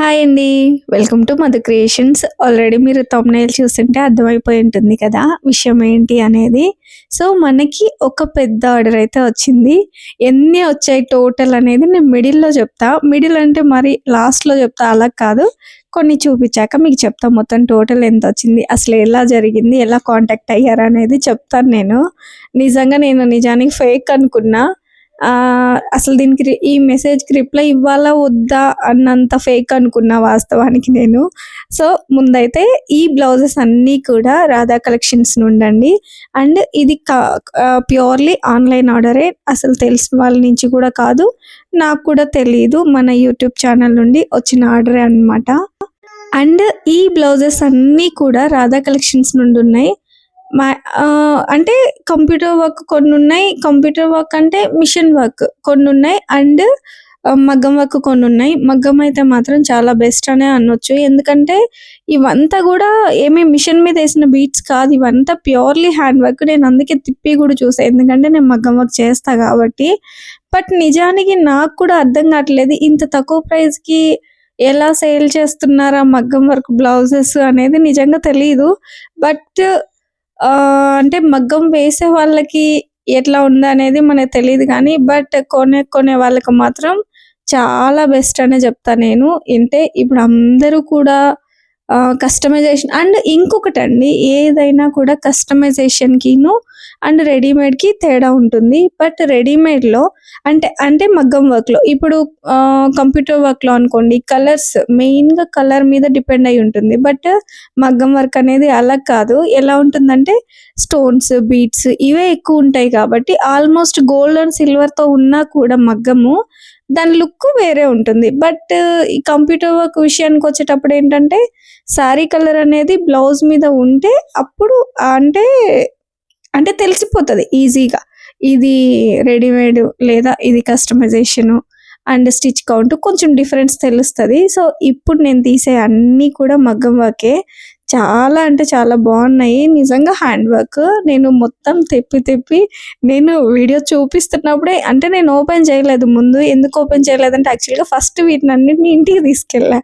Hi అండి welcome to Madhu creations already మీరు thumbnail చూస్తుంటే అర్థమైపోయి ఉంటుంది కదా విషయం ఏంటి అనేది. సో మనకి ఒక పెద్ద ఆర్డర్ అయితే వచ్చింది. ఎన్ని వచ్చాయి టోటల్ అనేది నేను మిడిల్లో చెప్తా. మిడిల్ అంటే మరి లాస్ట్లో చెప్తా అలా కాదు. కొన్ని చూపించాక మీకు చెప్తా మొత్తం టోటల్ ఎంత వచ్చింది అసలు ఎలా జరిగింది ఎలా కాంటాక్ట్ అయ్యారు అనేది చెప్తాను నేను. నిజంగా నేను నిజానికి ఫేక్ అనుకున్నా. అసలు దీనికి ఈ మెసేజ్కి రిప్లై ఇవ్వాలా వద్దా అన్నంత ఫేక్ అనుకున్నా వాస్తవానికి నేను. సో ముందైతే ఈ బ్లౌజెస్ అన్నీ కూడా రాధా కలెక్షన్స్ నుండండి. అండ్ ఇది ప్యూర్లీ ఆన్లైన్ ఆర్డరే. అసలు తెలిసిన వాళ్ళ నుంచి కూడా కాదు నాకు కూడా తెలియదు మన యూట్యూబ్ ఛానల్ నుండి వచ్చిన ఆర్డరే అన్నమాట. అండ్ ఈ బ్లౌజెస్ అన్నీ కూడా రాధా కలెక్షన్స్ నుండి ఉన్నాయి అంటే కంప్యూటర్ వర్క్ కొన్ని ఉన్నాయి కంప్యూటర్ వర్క్ అంటే మిషన్ వర్క్ కొన్ని ఉన్నాయి అండ్ మగ్గం వర్క్ కొన్ని ఉన్నాయి మగ్గం అయితే మాత్రం చాలా బెస్ట్ అనే అనొచ్చు. ఎందుకంటే ఇవంతా కూడా ఏమీ మిషన్ మీద వేసిన బీట్స్ కాదు. ఇవంతా ప్యూర్లీ హ్యాండ్ వర్క్ నేను అందుకే తిప్పి కూడా చూసాను ఎందుకంటే నేను మగ్గం వర్క్ చేస్తా కాబట్టి. బట్ నిజానికి నాకు కూడా అర్థం కావట్లేదు. ఇంత తక్కువ ప్రైస్కి ఎలా సేల్ చేస్తున్నారా మగ్గం వర్క్ బ్లౌజెస్ అనేది? నిజంగా తెలియదు బట్ అంటే మగ్గం వేసే వాళ్ళకి ఎట్లా ఉందనేది మనకు తెలియదు కానీ బట్ కొనే కొనే వాళ్ళకి మాత్రం చాలా బెస్ట్ అనే చెప్తా నేను. అంటే ఇప్పుడు అందరూ కూడా కస్టమైజేషన్ అండ్ ఇంకొకటి అండి ఏదైనా కూడా కస్టమైజేషన్కిను అండ్ రెడీమేడ్కి తేడా ఉంటుంది. బట్ రెడీమేడ్లో అంటే అంటే మగ్గం వర్క్లో ఇప్పుడు కంప్యూటర్ వర్క్లో అనుకోండి కలర్స్ మెయిన్గా కలర్ మీద డిపెండ్ అయి ఉంటుంది. బట్ మగ్గం వర్క్ అనేది అలా కాదు. ఎలా ఉంటుందంటే స్టోన్స్ బీట్స్ ఇవే ఎక్కువ ఉంటాయి కాబట్టి ఆల్మోస్ట్ గోల్డ్ అండ్ సిల్వర్తో ఉన్నా కూడా మగ్గము దాని లుక్ వేరే ఉంటుంది. బట్ ఈ కంప్యూటర్ వర్క్ విషయానికి వచ్చేటప్పుడు ఏంటంటే శారీ కలర్ అనేది బ్లౌజ్ మీద ఉంటే అప్పుడు అంటే అంటే తెలిసిపోతుంది ఈజీగా. ఇది రెడీమేడ్ లేదా ఇది కస్టమైజేషను అండ్ స్టిచ్ కౌంట్ కొంచెం డిఫరెన్స్ తెలుస్తుంది. సో ఇప్పుడు నేను తీసే అన్నీ కూడా మగ్గం వర్కే. చాలా అంటే చాలా బాగున్నాయి. నిజంగా హ్యాండ్ వర్క్ నేను మొత్తం తెప్పి తెప్పి నేను వీడియో చూపిస్తున్నప్పుడే అంటే నేను ఓపెన్ చేయలేదు ముందు. ఎందుకు ఓపెన్ చేయలేదంటే యాక్చువల్గా ఫస్ట్ వీటిని అన్నిటిని ఇంటికి తీసుకెళ్ళా.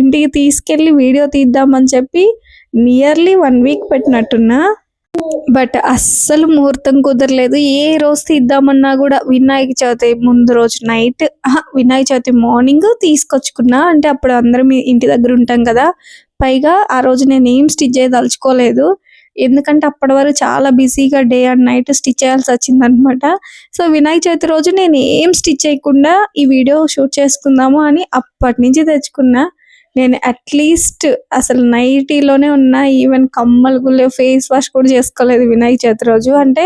ఇంటికి తీసుకెళ్ళి వీడియో తీద్దామని చెప్పి నియర్లీ వన్ వీక్ పెట్టినట్టున్నా. బట్ అస్సలు ముహూర్తం కుదరలేదు. ఏ రోజు తీద్దామన్నా కూడా వినాయక చవితి ముందు రోజు నైట్ వినాయక చవితి మార్నింగ్ తీసుకొచ్చుకున్నా. అంటే అప్పుడు అందరం ఇంటి దగ్గర ఉంటాం కదా. పైగా ఆ రోజు నేను ఏం స్టిచ్ చేయదలుచుకోలేదు. ఎందుకంటే అప్పటి వరకు చాలా బిజీగా డే అండ్ నైట్ స్టిచ్ చేయాల్సి వచ్చింది అనమాట సో వినాయక చవితి రోజు నేను ఏం స్టిచ్ చేయకుండా ఈ వీడియో షూట్ చేసుకుందాము అని అప్పటి నుంచి తెచ్చుకున్నా నేను అట్లీస్ట్ అసలు నైటీలోనే ఉన్నా ఈవెన్ కమ్మలు గుళ్ళు ఫేస్ వాష్ కూడా చేసుకోలేదు వినాయక చవితి రోజు. అంటే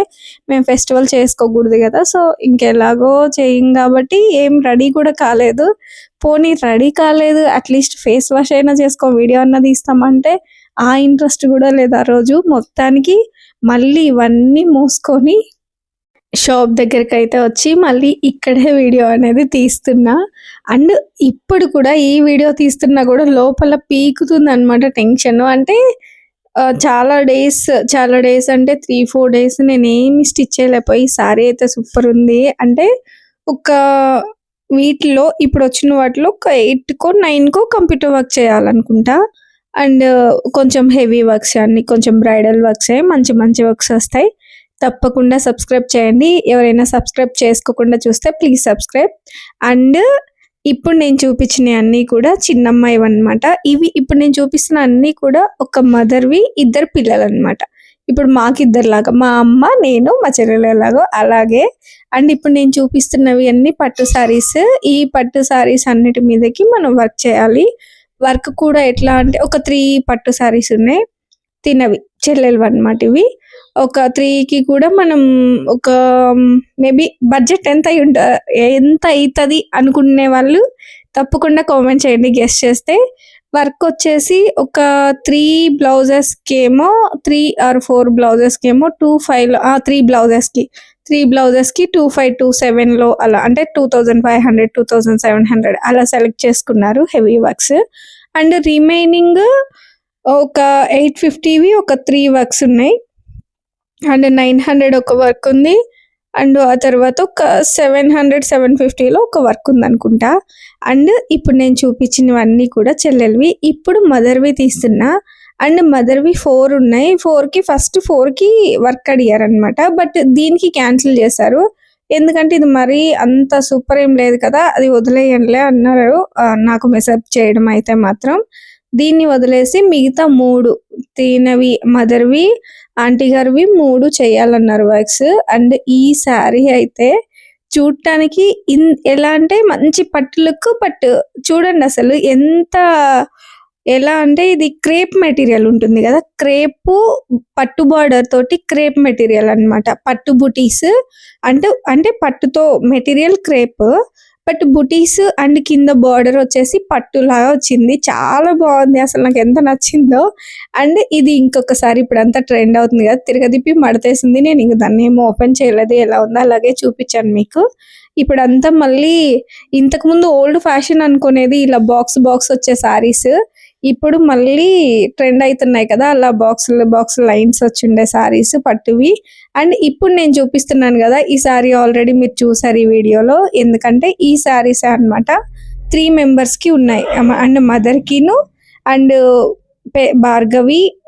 మేము ఫెస్టివల్ చేసుకోకూడదు కదా. సో ఇంకెలాగో చేయం కాబట్టి ఏం రెడీ కూడా కాలేదు. పోనీ రెడీ కాలేదు అట్లీస్ట్ ఫేస్ వాష్ అయినా చేసుకో వీడియో అన్నా తీస్తామంటే ఆ ఇంట్రెస్ట్ కూడా లేదు ఆ రోజు. మొత్తానికి మళ్ళీ ఇవన్నీ మోసుకొని షాప్ దగ్గరికి అయితే వచ్చి మళ్ళీ ఇక్కడే వీడియో అనేది తీస్తున్నా. అండ్ ఇప్పుడు కూడా ఈ వీడియో తీస్తున్నా కూడా లోపల పీకుతుంది అనమాట టెన్షన్. అంటే చాలా డేస్ చాలా డేస్ అంటే త్రీ ఫోర్ డేస్ నేను ఏమి స్టిచ్ చేయలేకపోయి సారీ అయితే సూపర్ ఉంది. అంటే ఒక వీటిలో ఇప్పుడు వచ్చిన వాటిలో ఒక ఎయిట్కో నైన్కో కంప్యూటర్ వర్క్ చేయాలనుకుంటా. అండ్ కొంచెం హెవీ వర్క్స్ అన్ని కొంచెం బ్రైడల్ వర్క్స్ మంచి మంచి వర్క్స్ వస్తాయి. తప్పకుండా సబ్స్క్రైబ్ చేయండి. ఎవరైనా సబ్స్క్రైబ్ చేసుకోకుండా చూస్తే ప్లీజ్ సబ్స్క్రైబ్ అండ్ ఇప్పుడు నేను చూపించిన అన్నీ కూడా చిన్నమ్మాయి అన్నమాట ఇవి ఇప్పుడు నేను చూపిస్తున్న అన్నీ కూడా ఒక మదర్వి ఇద్దరు పిల్లలు అనమాట ఇప్పుడు మాకిద్దరిలాగా మా అమ్మ నేను మా చెల్లెలలాగా అలాగే. అండ్ ఇప్పుడు నేను చూపిస్తున్నవి అన్ని పట్టు సారీస్ ఈ పట్టు సారీస్ అన్నిటి మీదకి మనం వర్క్ చేయాలి. వర్క్ కూడా ఎట్లా అంటే ఒక త్రీ పట్టు సారీస్ ఉన్నాయి. తినవి చెల్లెలు అన్నమాట ఇవి. ఒక త్రీకి కూడా మనం ఒక మేబీ బడ్జెట్ ఎంత అయి ఉంట ఎంత అవుతుంది అనుకునే వాళ్ళు తప్పకుండా కామెంట్ చేయండి గెస్ట్ చేస్తే. వర్క్ వచ్చేసి ఒక త్రీ బ్లౌజెస్కి ఏమో త్రీ ఆర్ ఫోర్ బ్లౌజెస్కి ఏమో టూ ఫైవ్ త్రీ బ్లౌజెస్కి త్రీ బ్లౌజెస్కి టూ ఫైవ్ టూ సెవెన్లో అలా అంటే two thousand five hundred two thousand seven hundred అలా సెలెక్ట్ చేసుకున్నారు హెవీ వర్క్స్. అండ్ రిమైనింగ్ ఒక ఎయిట్ ఫిఫ్టీవి ఒక త్రీ వర్క్స్ ఉన్నాయి. అండ్ నైన్ హండ్రెడ్ ఒక వర్క్ ఉంది. అండ్ ఆ తర్వాత ఒక సెవెన్ హండ్రెడ్ సెవెన్ ఫిఫ్టీలో ఒక వర్క్ ఉందనుకుంటా. అండ్ ఇప్పుడు నేను చూపించినవన్నీ కూడా చెల్లెలివి. ఇప్పుడు మదర్వి తీస్తున్నా. అండ్ మదర్వి ఫోర్ ఉన్నాయి. ఫోర్కి ఫస్ట్ ఫోర్కి వర్క్ అడిగారనమాట. బట్ దీనికి క్యాన్సిల్ చేశారు. ఎందుకంటే ఇది మరీ అంత సూపర్ ఏం లేదు కదా. అది వదిలేయండిలే అన్నారు. నాకు మెసేజ్ చేయడం అయితే మాత్రం. దీన్ని వదిలేసి మిగతా మూడు తినవి మదర్వి ఆంటీ గారివి మూడు చేయాలన్నారు వర్క్స్ అండ్ ఈ శారీ అయితే చూడటానికి ఇన్ ఎలా అంటే మంచి పట్టులకు పట్టు చూడండి అసలు ఎంత ఎలా అంటే ఇది క్రేప్ మెటీరియల్ ఉంటుంది కదా క్రేప్ పట్టు బార్డర్ తోటి క్రేప్ మెటీరియల్ అన్నమాట పట్టు బుటీస్. అంటే అంటే పట్టుతో మెటీరియల్ క్రేప్. బట్ బుటీస్ అండ్ కింద బార్డర్ వచ్చేసి పట్టు లాగా వచ్చింది. చాలా బాగుంది. అసలు నాకు ఎంత నచ్చిందో. అండ్ ఇది ఇంకొకసారి ఇప్పుడు అంతా ట్రెండ్ అవుతుంది కదా. తిరగదిప్పి మడతేసింది. నేను ఇంక దాన్ని ఏమో ఓపెన్ చేయలేదు. ఎలా ఉందో అలాగే చూపించాను మీకు. ఇప్పుడు అంతా మళ్ళీ ఇంతకు ముందు ఓల్డ్ ఫ్యాషన్ అనుకునేది ఇలా బాక్స్ బాక్స్ వచ్చే సారీస్. ఇప్పుడు మళ్ళీ ట్రెండ్ అవుతున్నాయి కదా అలా బాక్స్ బాక్స్ లైన్స్ వచ్చిండే సారీస్ పట్టువి. అండ్ ఇప్పుడు నేను చూపిస్తున్నాను కదా ఈ సారీ ఆల్రెడీ మీరు చూసారు ఈ వీడియోలో. ఎందుకంటే ఈ సారీస్ అన్నమాట త్రీ మెంబర్స్కి ఉన్నాయి. అండ్ మదర్కిను అండ్ పే- భార్గవి.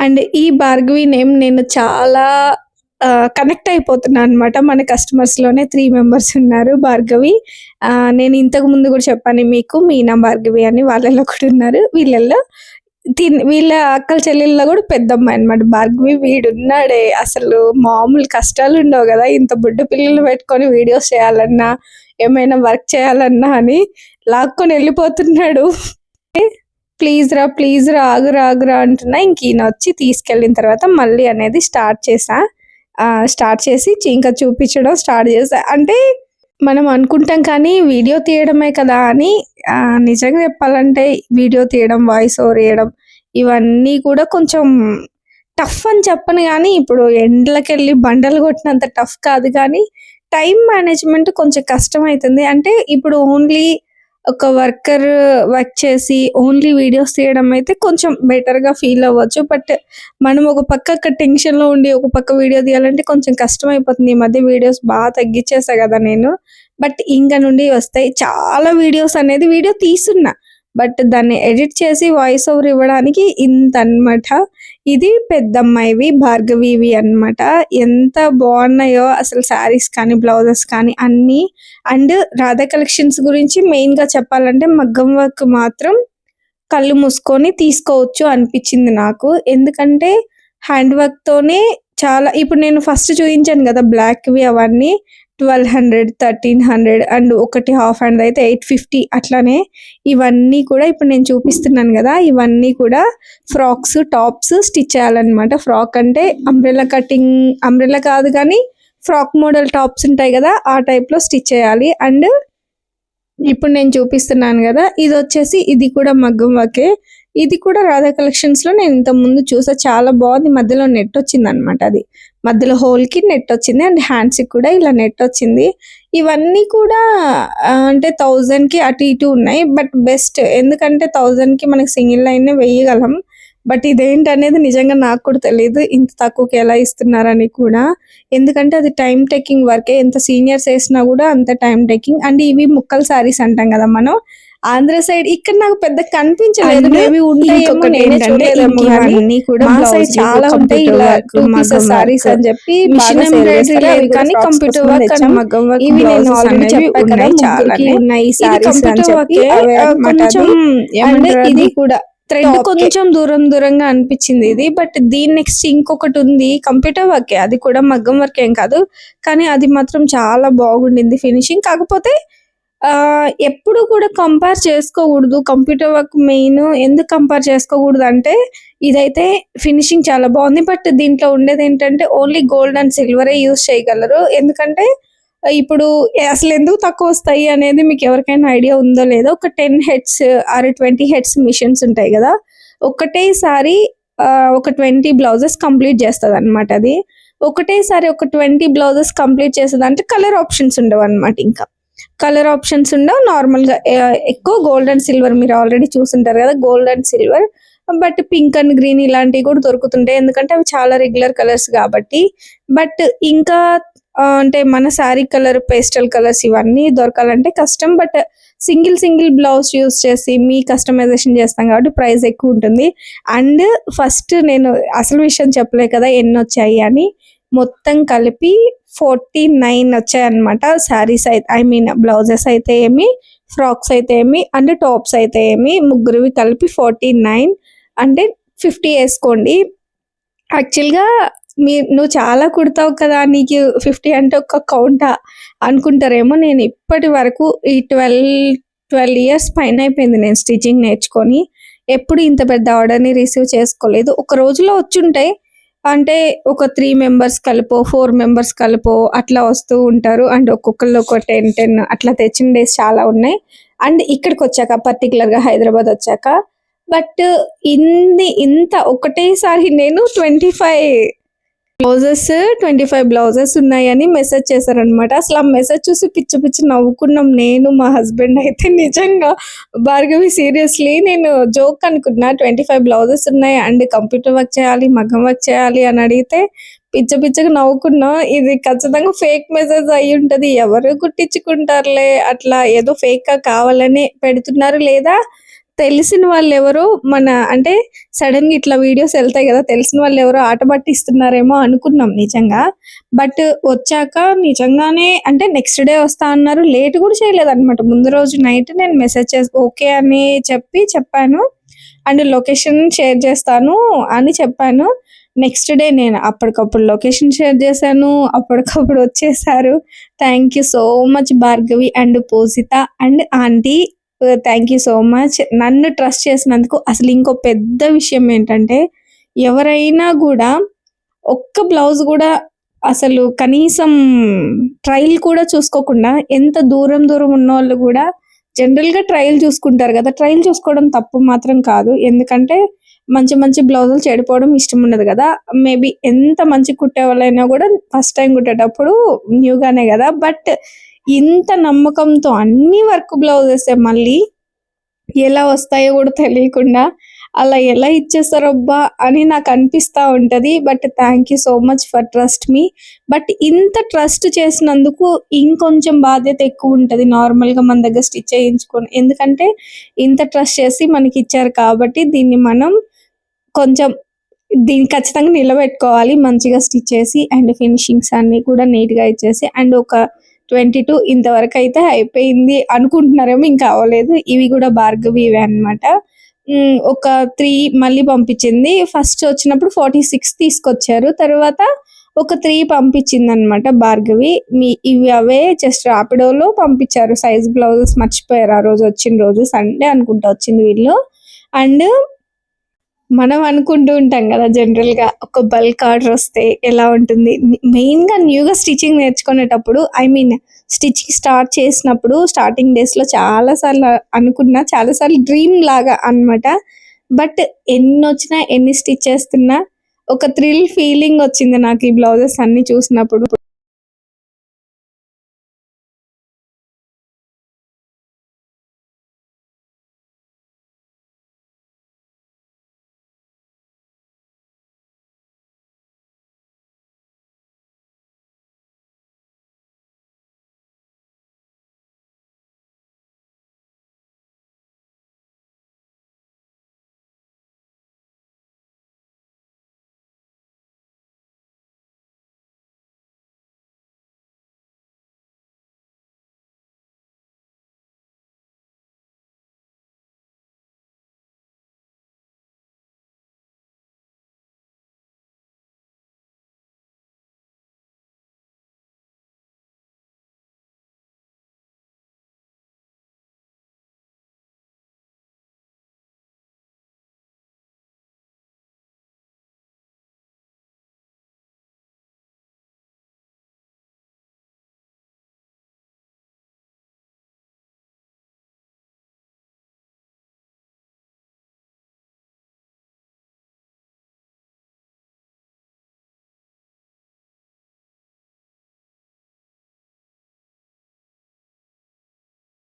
అండ్ ఈ భార్గవి నేమ్ నేను చాలా కనెక్ట్ అయిపోతున్నా అనమాట మన కస్టమర్స్లోనే త్రీ మెంబర్స్ ఉన్నారు భార్గవి. ఆ, నేను ఇంతకు ముందు కూడా చెప్పాను మీకు మీనా భార్గవి అని వాళ్ళల్లో కూడా ఉన్నారు. వీళ్ళల్లో తిన్ వీళ్ళ అక్కల చెల్లెల్లో కూడా పెద్దమ్మాయి అనమాట భార్గవి. వీడున్నాడే. అసలు మామూలు కష్టాలు ఉండవు కదా. ఇంత బుడ్డ పిల్లలు పెట్టుకొని వీడియోస్ చేయాలన్నా ఏమైనా వర్క్ చేయాలన్నా అని లాక్కొని వెళ్ళిపోతున్నాడు. ప్లీజ్ రా ప్లీజ్ రా ఆగురా ఆగురా అంటున్నా. ఇంక ఈయన వచ్చి తీసుకెళ్ళిన తర్వాత మళ్ళీ అనేది స్టార్ట్ చేసా. స్టార్ట్ చేసి ఇంకా చూపించడం స్టార్ట్ చేసా అంటే మనం అనుకుంటాం కానీ వీడియో తీయడమే కదా అని నిజంగా చెప్పాలంటే వీడియో తీయడం వాయిస్ ఓవర్ వేయడం ఇవన్నీ కూడా కొంచెం టఫ్ అని చెప్పను కానీ ఇప్పుడు ఎండ్లకి వెళ్ళి బండలు కొట్టినంత టఫ్ కాదు కానీ టైం మేనేజ్మెంట్ కొంచెం కష్టం అవుతుంది అంటే ఇప్పుడు ఓన్లీ ఒక వర్కర్ వర్క్ చేసి ఓన్లీ వీడియోస్ తీయడం అయితే కొంచెం బెటర్గా గా ఫీల్ అవ్వచ్చు. బట్ మనం ఒక పక్క టెన్షన్లో ఉండి ఒక పక్క వీడియో తీయాలంటే కొంచెం కష్టం అయిపోతుంది ఈ మధ్య వీడియోస్ బాగా తగ్గించేసా కదా నేను. బట్ ఇంకా నుండి వస్తాయి. చాలా వీడియోస్ అనేది వీడియో తీస్తున్నా. బట్ దాన్ని ఎడిట్ చేసి వాయిస్ ఓవర్ ఇవ్వడానికి ఇంత అన్నమాట. ఇది పెద్దమ్మాయివి భార్గవివి అన్నమాట. ఎంత బాగున్నాయో అసలు శారీస్ కానీ బ్లౌజెస్ కానీ అన్నీ. అండ్ రాధా కలెక్షన్స్ గురించి మెయిన్గా చెప్పాలంటే మగ్గం వర్క్ మాత్రం కళ్ళు మూసుకొని తీసుకోవచ్చు అనిపించింది నాకు. ఎందుకంటే హ్యాండ్ వర్క్ తోనే చాలా ఇప్పుడు నేను ఫస్ట్ చూపించాను కదా బ్లాక్వి అవన్నీ. Twelve hundred thirteen hundred and ఒకటి హాఫ్ హ్యాండ్ అయితే ఎయిట్ ఫిఫ్టీ అట్లానే ఇవన్నీ కూడా ఇప్పుడు నేను చూపిస్తున్నాను కదా ఇవన్నీ కూడా ఫ్రాక్స్ టాప్స్ స్టిచ్ చేయాలన్నమాట. ఫ్రాక్ అంటే అంబ్రెలా కటింగ్ అంబ్రెలా కాదు కానీ ఫ్రాక్ మోడల్ టాప్స్ ఉంటాయి కదా ఆ టైప్లో స్టిచ్ చేయాలి. అండ్ ఇప్పుడు నేను చూపిస్తున్నాను కదా ఇది వచ్చేసి ఇది కూడా మగ్గం వర్కే ఇది కూడా రాధా కలెక్షన్స్లో నేను ఇంతకుముందు ముందు చూసా. చాలా బాగుంది. మధ్యలో నెట్ వచ్చింది అనమాట అది. మధ్యలో హోల్కి నెట్ వచ్చింది అండ్ హ్యాండ్స్కి కూడా ఇలా నెట్ వచ్చింది. ఇవన్నీ కూడా అంటే థౌజండ్కి అటు ఇటు ఉన్నాయి. బట్ బెస్ట్ ఎందుకంటే థౌజండ్కి మనకి సింగిల్ లైన్ వేయగలం. బట్ ఇదేంటనేది నిజంగా నాకు కూడా తెలియదు ఇంత తక్కువకి ఎలా ఇస్తున్నారని కూడా. ఎందుకంటే అది టైం టేకింగ్ వర్కే. ఎంత సీనియర్స్ వేసినా కూడా అంత టైం టేకింగ్. అండ్ ఇవి ముక్కల్ సారీస్ అంటాం కదా మనం. ఆంధ్ర సైడ్ ఇక్కడ నాకు పెద్ద కనిపించలేదు. మేబీ ఉంటాయేమో నేనే చూడలేదేమో కానీ కూడా మా బ్లౌజులు, సైడ్ చాలా ఉంటాయి. ఇలా టూ పీసెస్ సారీస్. అని చెప్పి మిషన్ ఎంబ్రాయిడరీ కానీ కంప్యూటర్ వర్క్ అండ్ మగ్గం work ఇవి నేను ఆల్రెడీ చెప్పాను కదా ఉన్నాయి సారీస్ అని చెప్పి కొంచెం. అండ్ ఇది? కూడా థ్రెడ్ కొంచెం దూరం దూరంగా అనిపించింది ఇది బట్ దీని నెక్స్ట్ ఇంకొకటి ఉంది కంప్యూటర్ వర్కే అది కూడా మగ్గం వర్క్ ఏం కాదు కానీ అది మాత్రం చాలా బాగుండింది ఫినిషింగ్ కాకపోతే ఆ ఎప్పుడు కూడా కంపేర్ చేసుకోకూడదు. కంప్యూటర్ వర్క్ మెయిన్ ఎందుకు కంపేర్ చేసుకోకూడదు అంటే ఇదైతే ఫినిషింగ్ చాలా బాగుంది బట్ దీంట్లో ఉండేది ఏంటంటే ఓన్లీ గోల్డ్ అండ్ సిల్వరే యూజ్ చేయగలరు. ఎందుకంటే ఇప్పుడు అసలు ఎందుకు తక్కువ వస్తాయి అనేది మీకు ఎవరికైనా ఐడియా ఉందో లేదో ఒక ten heads or twenty heads machines ఉంటాయి కదా ఒకటేసారి ఒక ట్వంటీ బ్లౌజెస్ కంప్లీట్ చేస్తుంది అనమాట అది. ఒకటేసారి ఒక ట్వంటీ బ్లౌజెస్ కంప్లీట్ చేస్తుంది అంటే కలర్ ఆప్షన్స్ ఉండవు అనమాట ఇంకా. కలర్ ఆప్షన్స్ ఉండవు నార్మల్గా ఎక్కువ గోల్డ్ అండ్ సిల్వర్ మీరు ఆల్రెడీ చూసుంటారు కదా gold and silver but pink and green ఇలాంటివి కూడా దొరుకుతుంటాయి ఎందుకంటే అవి చాలా రెగ్యులర్ కలర్స్ కాబట్టి. బట్ ఇంకా అంటే మన శారీ కలర్ పేస్టల్ కలర్స్ ఇవన్నీ దొరకాలంటే కష్టం. But single single blouse use చేసి మీ కస్టమైజేషన్ చేస్తాం కాబట్టి ప్రైస్ ఎక్కువ ఉంటుంది. అండ్ ఫస్ట్ నేను అసలు విషయం చెప్పలే కదా ఎన్ని వచ్చాయి అని. మొత్తం కలిపి ఫోర్టీ నైన్ వచ్చాయి అనమాట శారీస్ అయితే ఐ మీన్ బ్లౌజెస్ అయితే ఏమి ఫ్రాక్స్ అయితే ఏమి అండ్ టాప్స్ అయితే ఏమి. ముగ్గురివి కలిపి ఫార్టీ నైన్ అంటే ఫిఫ్టీ వేసుకోండి. యాక్చువల్గా మీ నువ్వు చాలా కుడతావు కదా నీకు ఫిఫ్టీ అంటే ఒక కౌంటా అనుకుంటారేమో. నేను ఇప్పటి వరకు ఈ ట్వెల్వ్ ట్వెల్వ్ ఇయర్స్ పైన అయిపోయింది నేను స్టిచ్చింగ్ నేర్చుకొని. ఎప్పుడు ఇంత పెద్ద ఆర్డర్ని రిసీవ్ చేసుకోలేదు. ఒక రోజులో వచ్చుంటాయి. అంటే ఒక త్రీ మెంబర్స్ కలిపో ఫోర్ మెంబర్స్ కలిపో అట్లా వస్తూ ఉంటారు. అండ్ ఒక్కొక్కళ్ళు ఒక టెన్ టెన్ అట్లా తెచ్చిన డేస్ చాలా ఉన్నాయి. అండ్ ఇక్కడికి వచ్చాక పర్టికులర్గా హైదరాబాద్ వచ్చాక. బట్ ఇన్ని ఇంత ఒకటేసారి నేను twenty five blouses twenty five blouses ఉన్నాయని మెసేజ్ చేశారనమాట అసలు ఆ మెసేజ్ చూసి పిచ్చి పిచ్చి నవ్వుకున్నాం. నేను మా హస్బెండ్ అయితే నిజంగా భార్గవి సీరియస్లీ నేను జోక్ అనుకున్నా ట్వంటీ ఫైవ్ బ్లౌజెస్ ఉన్నాయి అండ్ కంప్యూటర్ వర్క్ చేయాలి మగ్గం వర్క్ చేయాలి అని అడిగితే పిచ్చ పిచ్చగా నవ్వుకున్నా. ఇది ఖచ్చితంగా ఫేక్ మెసేజ్ అయి ఉంటది. ఎవరు కుట్టించుకుంటారులే అట్లా ఏదో ఫేక్గా కావాలని పెడుతున్నారు లేదా? తెలిసిన వాళ్ళు ఎవరో మన అంటే సడన్గా ఇట్లా వీడియోస్ వెళ్తాయి కదా తెలిసిన వాళ్ళు ఎవరో ఆట పట్టిస్తున్నారేమో అనుకున్నాం నిజంగా. బట్ వచ్చాక నిజంగానే అంటే నెక్స్ట్ డే వస్తా అన్నారు. లేట్ కూడా చేయలేదు అనమాట ముందు రోజు నైట్ నేను మెసేజ్ చేసి ఓకే అని చెప్పి చెప్పాను. అండ్ లొకేషన్ షేర్ చేస్తాను అని చెప్పాను. నెక్స్ట్ డే నేను అప్పటికప్పుడు లొకేషన్ షేర్ చేశాను. అప్పటికప్పుడు వచ్చేసారు. Thank you so much Bhargavi and Pujitha and aunty. Thank you so much నన్ను ట్రస్ట్ చేసినందుకు అసలు ఇంకో పెద్ద విషయం ఏంటంటే ఎవరైనా కూడా ఒక్క బ్లౌజ్ కూడా అసలు కనీసం ట్రయల్ కూడా చూసుకోకుండా ఎంత దూరం దూరం ఉన్న వాళ్ళు కూడా జనరల్గా ట్రయల్ చూసుకుంటారు కదా. ట్రయల్ చూసుకోవడం తప్పు మాత్రం కాదు. ఎందుకంటే మంచి మంచి బ్లౌజులు చెడిపోవడం ఇష్టం ఉండదు కదా. మేబీ ఎంత మంచి కుట్టే వాళ్ళైనా కూడా ఫస్ట్ టైం కుట్టేటప్పుడు న్యూగానే కదా. బట్ ఇంత నమ్మకంతో అన్ని వర్క్ బ్లౌజెస్ మళ్ళీ ఎలా వస్తాయో కూడా తెలియకుండా అలా ఎలా ఇచ్చేస్తారబ్బా అని నాకు అనిపిస్తూ ఉంటుంది. But thank you so much for trust me but ఇంత ట్రస్ట్ చేసినందుకు ఇంకొంచెం బాధ్యత ఎక్కువ ఉంటుంది నార్మల్గా మన దగ్గర స్టిచ్ చేయించుకొని. ఎందుకంటే ఇంత ట్రస్ట్ చేసి మనకి ఇచ్చారు కాబట్టి దీన్ని మనం కొంచెం దీన్ని ఖచ్చితంగా నిలబెట్టుకోవాలి. మంచిగా స్టిచ్ చేసి అండ్ ఫినిషింగ్స్ అన్ని కూడా నీట్గా ఇచ్చేసి అండ్ ఒక ట్వంటీ టూ ఇంతవరకు అయితే అయిపోయింది అనుకుంటున్నారేమో ఇంకా అవ్వలేదు. ఇవి కూడా భార్గవి ఇవే అనమాట ఒక త్రీ మళ్ళీ పంపించింది. ఫస్ట్ వచ్చినప్పుడు ఫార్టీ సిక్స్ తీసుకొచ్చారు. తర్వాత ఒక త్రీ పంపించింది అనమాట భార్గవి. మీ ఇవి అవే జస్ట్ రాపిడోలో పంపించారు. సైజ్ బ్లౌజెస్ మర్చిపోయారు. ఆ రోజు వచ్చిన రోజు సండే అనుకుంటా వచ్చింది వీళ్ళు. అండ్ మనం అనుకుంటూ ఉంటాం కదా జనరల్గా ఒక బల్క్ ఆర్డర్ వస్తే ఎలా ఉంటుంది. మెయిన్గా న్యూగా స్టిచ్చింగ్ నేర్చుకునేటప్పుడు ఐ మీన్ స్టిచ్చింగ్ స్టార్ట్ చేసినప్పుడు స్టార్టింగ్ డేస్లో చాలా సార్లు అనుకున్నా చాలా సార్లు డ్రీమ్ లాగా అన్నమాట. బట్ ఎన్ని వచ్చినా ఎన్ని స్టిచ్ చేస్తున్నా ఒక థ్రిల్ ఫీలింగ్ వచ్చింది నాకు ఈ బ్లౌజెస్ అన్ని చూసినప్పుడు.